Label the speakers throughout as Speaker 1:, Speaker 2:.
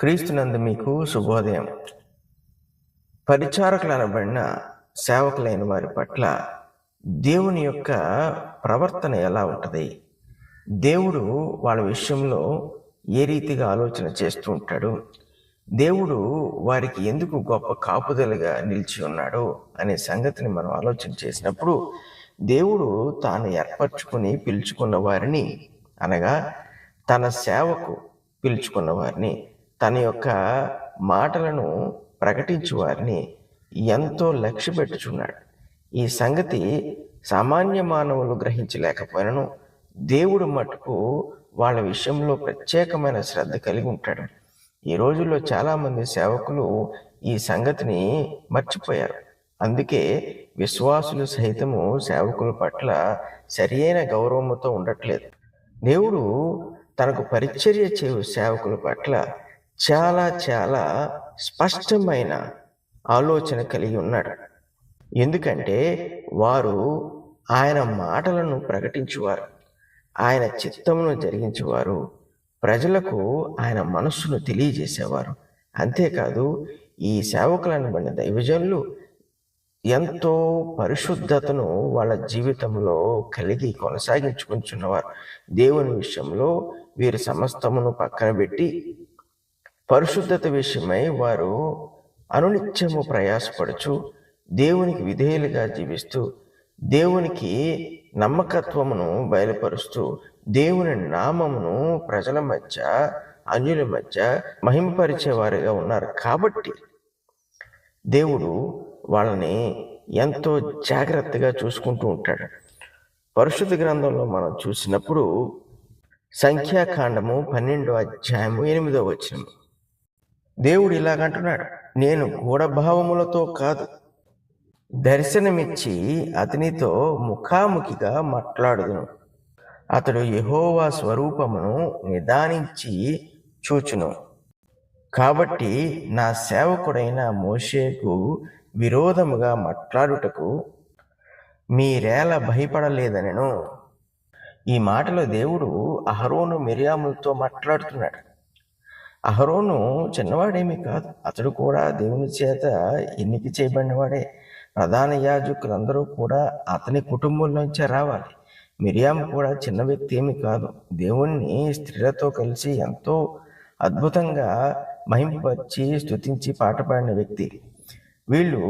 Speaker 1: క్రీస్తునందు మీకు శుభోదయం. పరిచారకులు అనబడిన సేవకులైన వారి పట్ల దేవుని యొక్క ప్రవర్తన ఎలా ఉంటుంది? దేవుడు వాళ్ళ విషయంలో ఏ రీతిగా ఆలోచన చేస్తూ ఉంటాడు? దేవుడు వారికి ఎందుకు గొప్ప కాపుదలుగా నిలిచి ఉన్నాడు? అనే సంగతిని మనం ఆలోచన చేసినప్పుడు దేవుడు తాను ఏర్పరచుకుని పిలుచుకున్న వారిని అనగా తన సేవకు పిలుచుకున్న వారిని తన యొక్క మాటలను ప్రకటించు వారిని ఎంతో లక్ష్య పెట్టుచున్నాడు. ఈ సంగతి సామాన్య మానవులు గ్రహించలేకపోయినను. దేవుడు మటుకు వాళ్ళ విషయంలో ప్రత్యేకమైన శ్రద్ధ కలిగి ఉంటాడు. ఈ రోజుల్లో చాలామంది సేవకులు ఈ సంగతిని మర్చిపోయారు. అందుకే విశ్వాసులు సహితము సేవకుల పట్ల సరియైన గౌరవముతో ఉండట్లేదు. దేవుడు తనకు పరిచర్య చేయు సేవకుల పట్ల చాలా చాలా స్పష్టమైన ఆలోచన కలిగి ఉన్నాడు. ఎందుకంటే వారు ఆయన మాటలను ప్రకటించువారు. ఆయన చిత్తమును జరిగించేవారు. ప్రజలకు ఆయన మనస్సును తెలియజేసేవారు. అంతేకాదు ఈ సేవకులను పడిన దైవజనులు ఎంతో పరిశుద్ధతను వాళ్ళ జీవితంలో కలిగి కొనసాగించుకుంటున్నవారు. దేవుని విషయంలో వీరి సమస్తమును పక్కన పెట్టి పరిశుద్ధత విషయమై వారు అనునిత్యము ప్రయాసపడుచు దేవునికి విధేయులుగా జీవిస్తూ దేవునికి నమ్మకత్వమును బయలుపరుస్తూ దేవుని నామమును ప్రజల మధ్య అన్యుల మధ్య మహిమపరిచేవారిగా ఉన్నారు. కాబట్టి దేవుడు వాళ్ళని ఎంతో జాగ్రత్తగా చూసుకుంటూ ఉంటాడు. పరిశుద్ధ గ్రంథంలో మనం చూసినప్పుడు సంఖ్యాకాండము పన్నెండో అధ్యాయము ఎనిమిదో వచ్చినము దేవుడు ఇలాగంటున్నాడు. నేను గూఢభావములతో కాదు. దర్శనమిచ్చి అతనితో ముఖాముఖిగా మాట్లాడుదును. అతడు యహోవా స్వరూపమును నిదానించి చూచును. కాబట్టి నా సేవకుడైన మోషేకు విరోధముగా మాట్లాడుటకు మీరేల భయపడలేదనెను. ఈ మాటలో దేవుడు అహరోను మిరియాములతో మాట్లాడుతున్నాడు. అహరోను చిన్నవాడేమీ కాదు. అతడు కూడా దేవుని చేత ఎన్నిక చేయబడినవాడే. ప్రధాన యాజకులందరూ కూడా అతని కుటుంబంలోంచే రావాలి. మిరియాం కూడా చిన్న వ్యక్తి ఏమి కాదు. దేవుణ్ణి స్త్రీలతో కలిసి ఎంతో అద్భుతంగా మహింపరిచి స్తుతించి పాట పాడిన వ్యక్తి. వీళ్ళు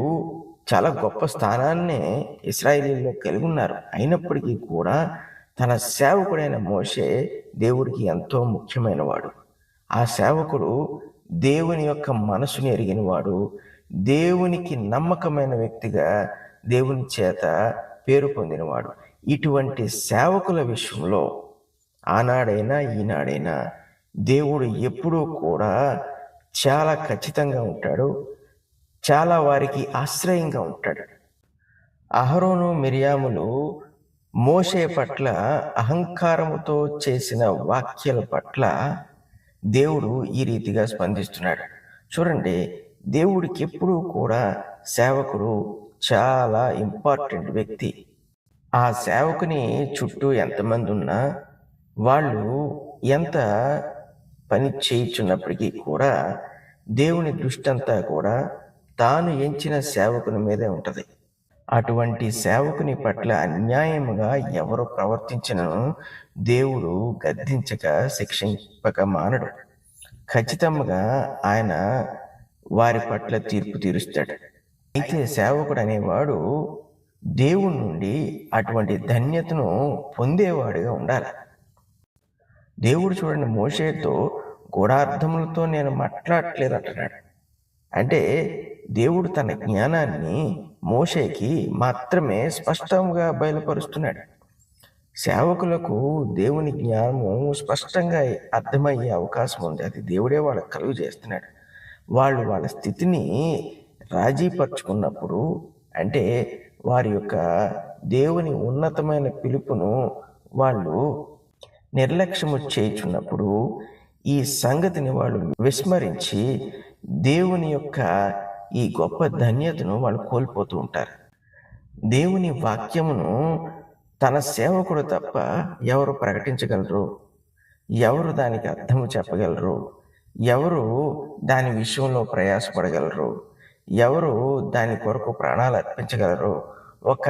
Speaker 1: చాలా గొప్ప స్థానాన్నే ఇస్రాయేలీలో కలిగి ఉన్నారు. అయినప్పటికీ కూడా తన సేవకుడైన మోషే దేవుడికి ఎంతో ముఖ్యమైన వాడు ఆ సేవకుడు దేవుని యొక్క మనసుని ఎరిగినవాడు దేవునికి నమ్మకమైన వ్యక్తిగా దేవుని చేత పేరు పొందినవాడు. ఇటువంటి సేవకుల విషయంలో ఆనాడైనా ఈనాడైనా దేవుడు ఎప్పుడూ కూడా చాలా ఖచ్చితంగా ఉంటాడు. చాలా వారికి ఆశ్రయంగా ఉంటాడు. అహరోను మిరియాములు మోషే పట్ల అహంకారముతో చేసిన వాక్యాల పట్ల దేవుడు ఈ రీతిగా స్పందిస్తున్నాడు. చూడండి దేవుడికి ఎప్పుడూ కూడా సేవకుడు చాలా ఇంపార్టెంట్ వ్యక్తి. ఆ సేవకుని చుట్టూ ఎంతమంది ఉన్నా వాళ్ళు ఎంత పని చేయించున్నప్పటికీ కూడా దేవుని దృష్టి అంతా కూడా తాను ఎంచిన సేవకుని మీదే ఉంటుంది. అటువంటి సేవకుని పట్ల అన్యాయముగా ఎవరు ప్రవర్తించినను దేవుడు గద్దించక శిక్షింపక మానడు. ఖచ్చితంగా ఆయన వారి పట్ల తీర్పు తీరుస్తాడు. అయితే సేవకుడు అనేవాడు దేవుడి నుండి అటువంటి ధన్యతను పొందేవాడుగా ఉండాలి. దేవుడు చూడండి మోషేతో గూఢార్థములతో నేను మాట్లాడట్లేదు అంటున్నాడు అంటే దేవుడు తన జ్ఞానాన్ని మోషేకి మాత్రమే స్పష్టంగా బయలుపరుస్తున్నాడు. సేవకులకు దేవుని జ్ఞానము స్పష్టంగా అర్థమయ్యే అవకాశం ఉంది. అది దేవుడే వాళ్ళకి కలుగు చేస్తున్నాడు. వాళ్ళు వాళ్ళ స్థితిని రాజీపరుచుకున్నప్పుడు అంటే వారి యొక్క దేవుని ఉన్నతమైన పిలుపును వాళ్ళు నిర్లక్ష్యము చేయుచున్నప్పుడు ఈ సంగతిని వాళ్ళు విస్మరించి దేవుని యొక్క ఈ గొప్ప ధన్యతను వాళ్ళు కోల్పోతూ ఉంటారు. దేవుని వాక్యమును తన సేవకుడు తప్ప ఎవరు ప్రకటించగలరు? ఎవరు దానికి అర్థము చెప్పగలరు? ఎవరు దాని విషయంలో ప్రయాసపడగలరు? ఎవరు దాని కొరకు ప్రాణాలు అర్పించగలరు? ఒక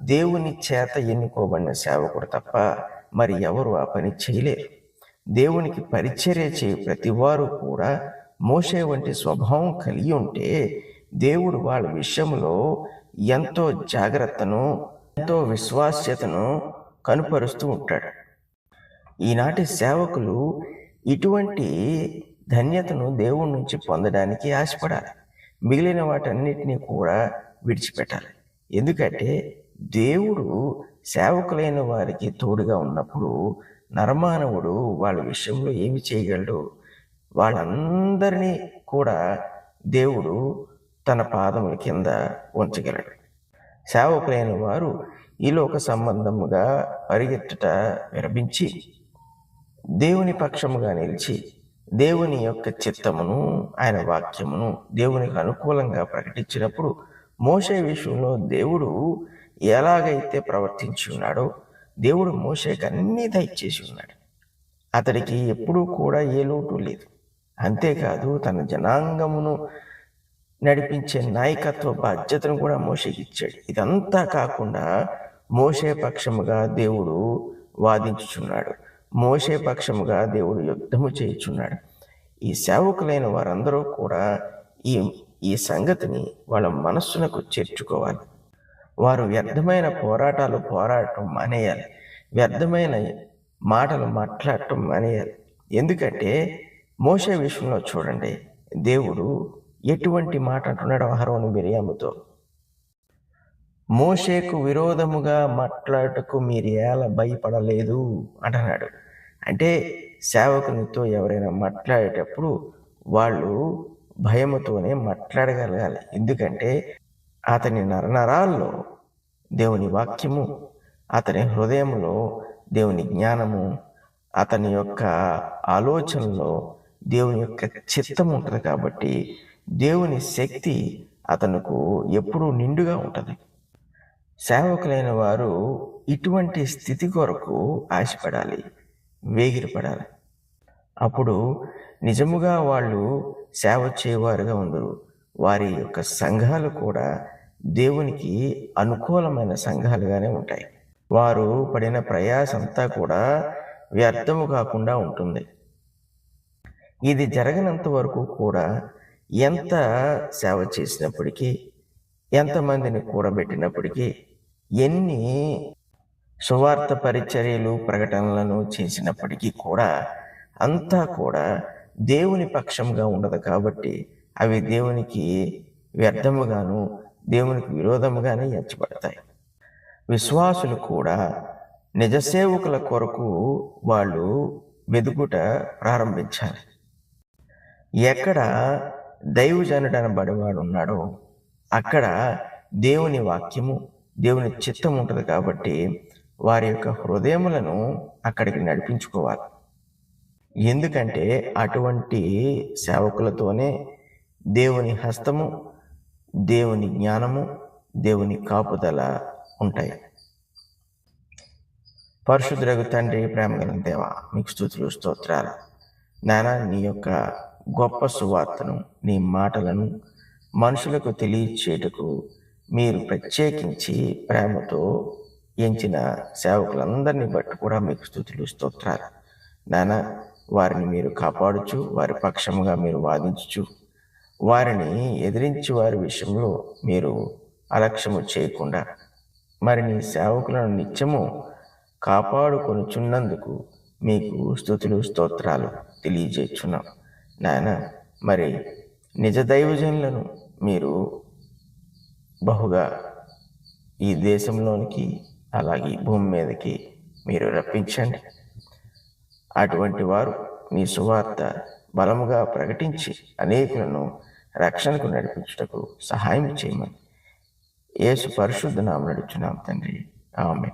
Speaker 1: దేవుని చేత ఎన్నుకోబడిన సేవకుడు తప్ప మరి ఎవరు ఆ పని చేయలేరు. దేవునికి పరిచర్య చేయ ప్రతి వారు కూడా మోసే వంటి స్వభావం కలిగి ఉంటే దేవుడు వాళ్ళ విషయంలో ఎంతో జాగ్రత్తను ఎంతో విశ్వాస్యతను కనుపరుస్తూ ఉంటాడు. ఈనాటి సేవకులు ఇటువంటి ధన్యతను దేవుడి నుంచి పొందడానికి ఆశపడాలి. మిగిలిన వాటన్నిటినీ కూడా విడిచిపెట్టాలి. ఎందుకంటే దేవుడు సేవకులైన వారికి తోడుగా ఉన్నప్పుడు నరమానవుడు వాళ్ళ విషయంలో ఏమి చేయగలడు? వాళ్ళందరినీ కూడా దేవుడు తన పాదముల కింద ఉంచగలడు. సేవకులైన వారు ఈ లోక సంబంధముగా పరిగెత్తుట విరపించి దేవుని పక్షముగా నిలిచి దేవుని యొక్క చిత్తమును ఆయన వాక్యమును దేవునికి అనుకూలంగా ప్రకటించినప్పుడు మోసే విషయంలో దేవుడు ఎలాగైతే ప్రవర్తించి ఉన్నాడో దేవుడు మోసేకి అన్నీ దయచేసి ఉన్నాడు. అతడికి ఎప్పుడూ కూడా ఏ లోటు లేదు. అంతేకాదు తన జనాంగమును నడిపించే నాయకత్వ బాధ్యతను కూడా మోసేకి ఇచ్చాడు. ఇదంతా కాకుండా మోసే పక్షముగా దేవుడు వాదించుచున్నాడు. మోసే పక్షముగా దేవుడు యుద్ధము చేయుచున్నాడు. ఈ సేవకులైన వారందరూ కూడా ఈ ఈ సంగతిని వాళ్ళ మనస్సునకు చేర్చుకోవాలి. వారు వ్యర్థమైన పోరాటాలు పోరాడటం మానేయాలి. వ్యర్థమైన మాటలు మాట్లాడటం మానేయాలి. ఎందుకంటే మోసే విషయంలో చూడండి. దేవుడు ఎటువంటి మాట అంటున్నాడు అహరోను బిర్యాముతో మోషేకు విరోధముగా మాట్లాడటకు మీరు ఎలా భయపడలేదు అంటున్నాడు. అంటే సేవకునితో ఎవరైనా మాట్లాడేటప్పుడు వాళ్ళు భయముతోనే మాట్లాడగలగాలి. ఎందుకంటే అతని నరనరాల్లో దేవుని వాక్యము అతని హృదయంలో దేవుని జ్ఞానము అతని యొక్క ఆలోచనలో దేవుని యొక్క చిత్తం ఉంటుంది కాబట్టి దేవుని శక్తి అతనుకు ఎప్పుడూ నిండుగా ఉంటుంది. సేవకులైన వారు ఇటువంటి స్థితి కొరకు ఆశపడాలి వేగిరపడాలి. అప్పుడు నిజముగా వాళ్ళు సేవ చేయవారుగా ఉండరు వారి యొక్క సంఘాలు కూడా దేవునికి అనుకూలమైన సంఘాలుగానే ఉంటాయి. వారు పడిన ప్రయాసంతా కూడా వ్యర్థము కాకుండా ఉంటుంది. ఇది జరగనంత వరకు కూడా ఎంత సేవ చేసినప్పటికీ ఎంతమందిని కూడబెట్టినప్పటికీ ఎన్ని సువార్త పరిచర్యలు ప్రకటనలను చేసినప్పటికీ కూడా అంతా కూడా దేవుని పక్షంగా ఉండదు కాబట్టి అవి దేవునికి వ్యర్థముగాను దేవునికి విరోధముగానే ఎంచబడతాయి. విశ్వాసులు కూడా నిజ సేవకుల కొరకు వాళ్ళు వెదుకుట ప్రారంభించాలి. ఎక్కడ దైవజనుడు అనబడేవాడు ఉన్నాడో అక్కడ దేవుని వాక్యము దేవుని చిత్తం ఉంటుంది కాబట్టి వారి యొక్క హృదయములను అక్కడికి నడిపించుకోవాలి. ఎందుకంటే అటువంటి సేవకులతోనే దేవుని హస్తము దేవుని జ్ఞానము దేవుని కాపుదల ఉంటాయి. పరిశుద్ధులకు తండ్రి ప్రేమగల దేవ మీకు స్థుతులు స్తోత్రాలు. నానా నీ యొక్క గొప్ప సువార్తను నీ మాటలను మనుషులకు తెలియచేటకు మీరు ప్రత్యేకించి ప్రేమతో ఎంచిన సేవకులందరినీ బట్టి కూడా మీకు స్థుతులు స్తోత్రాలు. నానా వారిని మీరు కాపాడుచు వారి పక్షముగా మీరు వాదించుచు వారిని ఎదిరించి వారి విషయంలో మీరు అలక్ష్యము చేయకుండా మరి నీ సేవకులను నిత్యము కాపాడుకొనుచున్నందుకు మీకు స్థుతులు స్తోత్రాలు తెలియజేస్తున్నాం నాయన మరి నిజ దైవజనులను మీరు బహుగా ఈ దేశంలోనికి అలాగే భూమి మీదకి మీరు రప్పించండి. అటువంటి వారు మీ సువార్త బలముగా ప్రకటించి అనేకులను రక్షణకు నడిపించుటకు సహాయం చేయమని యేసు పరిశుద్ధ నామ నడుచున్నాం తండ్రి. ఆమె